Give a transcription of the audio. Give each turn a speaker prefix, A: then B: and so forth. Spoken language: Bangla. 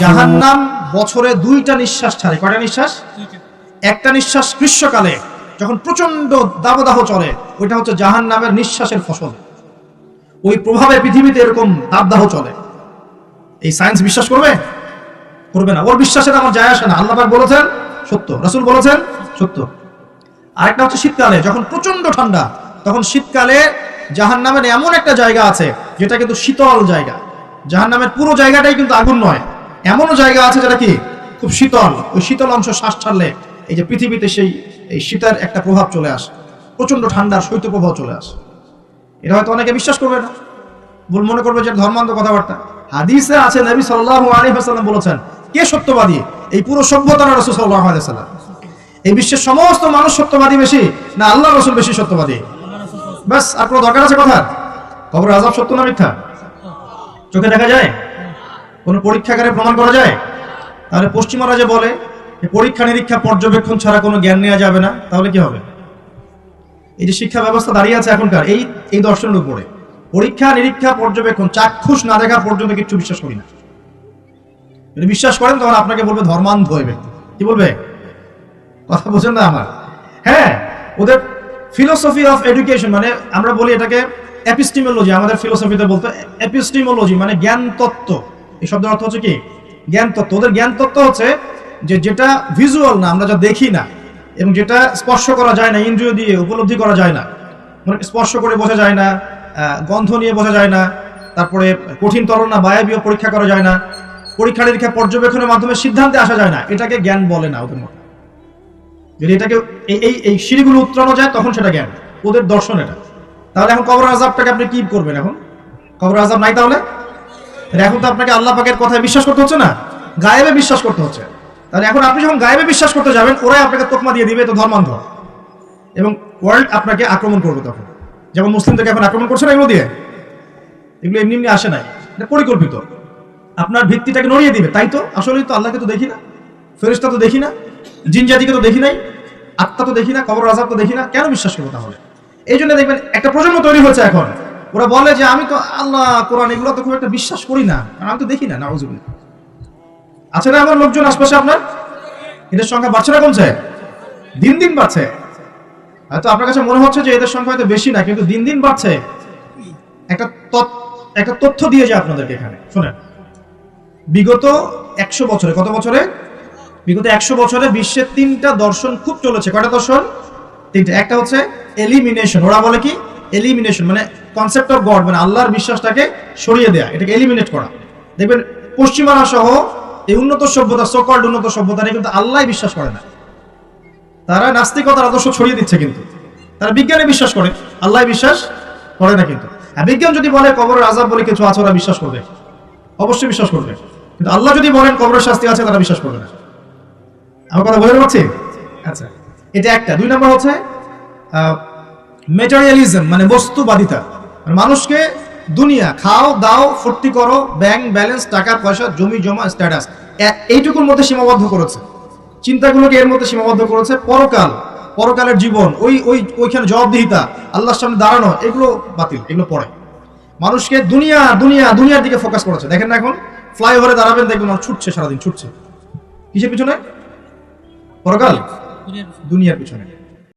A: জাহান্নাম বছরে দুইটা নিঃশ্বাস ছাড়ে। কয়টা নিঃশ্বাস? একটা নিঃশ্বাস গ্রীষ্মকালে, যখন প্রচণ্ড দাবদাহ চলে, ওইটা হচ্ছে জাহান নামের নিঃশ্বাসের ফসল। ওই প্রভাবে পৃথিবীতে এরকম দাবদাহ চলে। এই সায়েন্স বিশ্বাস করবে? করবে না। ওর বিশ্বাসের আমার যায় আসে না। আল্লাহ বলেছেন, সত্য। রাসূল বলেছেন, সত্য। আরেকটা হচ্ছে শীতকালে, যখন প্রচণ্ড ঠান্ডা, তখন শীতকালে জাহান নামের এমন একটা জায়গা আছে, যেটা কিন্তু শীতল জায়গা। জাহান নামের পুরো জায়গাটাই কিন্তু আগুন নয়। এমনও জায়গা আছে যেটা কি? খুব শীতল। ওই শীতল অংশ শ্বাস ছাড়লে এই যে পৃথিবীতে সেই, এই শীতের একটা প্রভাব চলে আসে। প্রচণ্ড ঠান্ডার শৈত্য প্রভাব চলে আসে। এটা হয়তো অনেকে বিশ্বাস করবে না। ভুল মনে করবে যে ধর্মান্ধ কথাবার্তা। হাদিসে আছে, নবী সাল্লাল্লাহু আলাইহি ওয়াসাল্লাম বলেছেন, কে সত্যবাদী? এই পুরো সভ্যতার রাসূল সাল্লাল্লাহু আলাইহি ওয়াসাল্লাম? এই বিশ্বের সমস্ত মানুষ সত্যবাদী বেশি, না আল্লাহ রসুল বেশি সত্যবাদী? ব্যাস আর কোনো দরকার আছে কথা কবর আজাব সত্য না মিথ্যা? চোখে দেখা যায়? কোনো পরীক্ষাগারে প্রমাণ করা যায়? তাহলে পশ্চিমারা যে বলে পরীক্ষা নিরীক্ষা পর্যবেক্ষণ ছাড়া কোনো জ্ঞান নেওয়া যাবে না, তাহলে কি হবে? এই যে শিক্ষা ব্যবস্থা দাঁড়িয়ে আছে এখনকার, এই এই দর্শনের উপরে। পরীক্ষা নিরীক্ষা পর্যবেক্ষণ, চাক্ষুষ না দেখা পর্যন্ত কিছু বিশ্বাস করি না। যদি বিশ্বাস করেন, তখন আপনাকে বলবে ধর্মান্ধ ব্যক্তি। কি বলবে? কথা বোঝেন না আমার। হ্যাঁ ওদের ফিলোসফি অফ এডুকেশন মানে আমরা বলি এটাকে এপিস্টিমোলজি আমাদের ফিলোসফিতে বলতো এপিস্টিমোলজি মানে জ্ঞান তত্ত্ব এই শব্দের অর্থ হচ্ছে কি? জ্ঞান তত্ত্ব। ওদের জ্ঞান তত্ত্ব হচ্ছে যে যেটা ভিজুয়াল না, আমরা যা দেখি না, এবং যেটা স্পর্শ করা যায় না, ইন্দ্রিয় দিয়ে, উপলব্ধি করা যায় না মানে স্পর্শ করে বোঝা যায় না গন্ধ নিয়ে বোঝা যায় না, তারপরে কঠিন তরল না, বায়াবীয় পরীক্ষা করা যায় না, পরীক্ষা নিরীক্ষা পর্যবেক্ষণের মাধ্যমে সিদ্ধান্তে আসা যায় না, এটাকে জ্ঞান বলে না ওদের মতো। যদি এটাকে এই এই সিঁড়িগুলো উত্তরানো যায়, তখন সেটা জ্ঞান, ওদের দর্শন এটা। তাহলে এখন কবর আজাবটাকে আপনি কি করবেন এখন? কবর আজাব নাই তাহলে? এখন তো আপনাকে আল্লাহ পাকের কথায় বিশ্বাস করতে হচ্ছে না? গায়েবে বিশ্বাস করতে হচ্ছে। তাহলে এখন আপনি যখন গায়েবে বিশ্বাস করতে যাবেন, ওরাই আপনাকে তোকমা দিয়ে দিবে তো ধর্মান্ধ। এবং ওয়ার্ল্ড আপনাকে আক্রমণ করবে তখন। যেমন মুসলিমদেরকে এখন আক্রমণ করছে না এগুলো দিয়ে? এগুলো এমনি এমনি আসে নাই। এটা পরিকল্পিত। আপনার ভিত্তিটাকে নড়িয়ে দিবে। তাই তো? আসলেই তো আল্লাহকে তো দেখি না। ফেরিস্তা তো দেখি না। জিন জাতিকে তো দেখি নাই। আত্মা তো দেখি না। কবর রাজাব তো দেখি না। কেন বিশ্বাস করব তাহলে? এই জন্য দেখবেন একটা প্রজন্ম তৈরি হয়েছে এখন। ওরা বলে যে আমি তো আল্লাহ কোরআন এগুলো তো খুব একটা বিশ্বাস করি না। আমি তো দেখি না আছে না আমার লোকজন আশপাশে আপনার? এদের সংখ্যা বাড়ছে না কমছে? দিন দিন বাড়ছে। হয়তো আপনার কাছে মনে হচ্ছে যে এদের সংখ্যা হয়তো বেশি না, কিন্তু দিন দিন বাড়ছে। একটা একটা তথ্য দিয়ে যায় আপনাদেরকে এখানে। শোনেন। বিগত একশো বছরে, কত বছরে? বিগত একশো বছরে বিশ্বের তিনটা দর্শন খুব চলেছে। কয়টা দর্শন? তিনটা। একটা হচ্ছে এলিমিনেশন ওরা বলে কি? এলিমিনেশন মানে কনসেপ্ট অফ গড মানে আল্লাহর বিশ্বাসটাকে সরিয়ে দেয়া, এটাকে এলিমিনেট করা। দেখবেন, পশ্চিমারা সহ এই উন্নত সভ্যতা সকল্ড উন্নত সভ্যতা কিন্তু আল্লাহ বিশ্বাস করে না। তারা নাস্তিকতার আদর্শ ছড়িয়ে দিচ্ছে কিন্তু। তারা বিজ্ঞানে বিশ্বাস করে আল্লাহ বিশ্বাস করে না কিন্তু। আর বিজ্ঞান যদি বলে, কবরের আজাব বলে কিছু আছে, ওরা বিশ্বাস করবে। অবশ্যই বিশ্বাস করবে। কিন্তু আল্লাহ যদি বলেন, কবরের শাস্তি আছে, তারা বিশ্বাস করবে না। আমার কথা বোঝাতে পারছি? আচ্ছা। এটা একটা। দুই নম্বর হচ্ছে মেটারিয়ালিজম মানে বস্তুবাদিতা। মানে মানুষকে দুনিয়া, খাও, দাও, ফুর্তি করো ব্যাংক ব্যালেন্স টাকা, পয়সা, জমি, জমা স্ট্যাটাস এইটুকুর মধ্যে সীমাবদ্ধ করেছে। চিন্তাগুলোকে এর মধ্যে সীমাবদ্ধ করেছে পরকাল। পরকালের জীবন, ওই ওই, ওইখানে জবাবদিহিতা, আল্লাহর সামনে দাঁড়ানো, এগুলো বাতিল, এগুলো পড়ে। মানুষকে দুনিয়া দুনিয়া, দুনিয়ার দিকে ফোকাস করেছে। দেখেন না এখন ফ্লাইওভারে দাঁড়াবেন, দেখবেন ছুটছে, সারাদিন ছুটছে। কিসের পিছনে? পরকাল? দুনিয়ার পিছনে।